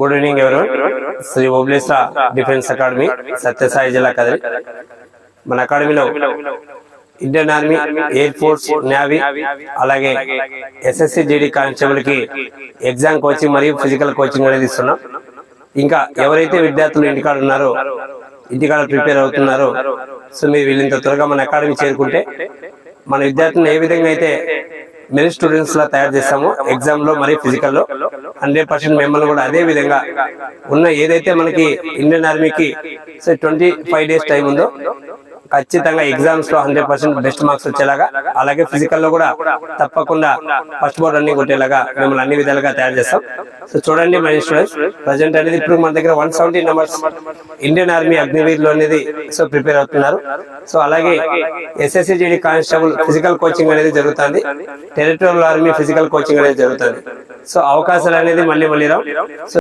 Good evening ఎవరు Shri Oblesa defence academy Sathya Sai జిల్లా కదిరి మన అకాడమీలో Indian army air force navy అలాగే ఎస్ఎస్సి జీడీ కానిస్టేబుల్కి ఎగ్జామ్ కోచింగ్ మరియు ఫిజికల్ కోచింగ్ అనేది ఇస్తున్నాం. ఇంకా ఎవరైతే విద్యార్థులు ఇంటికాడ ఉన్నారో ఇంటికాడ ప్రిపేర్ అవుతున్నారో సో మీరు వీళ్ళంత త్వరగా మన అకాడమీ చేరుకుంటే మన విద్యార్థులను ఏ విధంగా అయితే మెరిట్ స్టూడెంట్స్ లా తయారు చేస్తాము ఎగ్జామ్లో మరియు ఫిజికల్లో. హండ్రెడ్ పర్సెంట్ మిమ్మల్ని కూడా అదే విధంగా ఉన్న ఏదైతే మనకి ఇండియన్ ఆర్మీకి ట్వంటీ ఫైవ్ డేస్ టైం ఉందో ఖచ్చితంగా ఎగ్జామ్స్లో హండ్రెడ్ పర్సెంట్ బెస్ట్ మార్క్స్ వచ్చేలాగా అలాగే ఫిజికల్లో కూడా తప్పకుండా ఫస్ట్ బోర్డ్ రన్నింగ్ కొట్టేలాగా మిమ్మల్ని అన్ని విధాలుగా తయారు చేస్తాం. సో చూడండి మై స్టూడెంట్స్ ప్రజెంట్ అనేది ఇప్పుడు మన దగ్గర one seventy numbers Indian army అగ్నివీర్లో అనేది సో ప్రిపేర్ అవుతున్నారు. సో అలాగే SSC GD constable physical coaching అనేది జరుగుతుంది. టెరిటోరియల్ ఆర్మీ ఫిజికల్ కోచింగ్ అనేది జరుగుతుంది. సో అవకాశాలు అనేది మళ్ళీ మళ్ళీ రావు. సో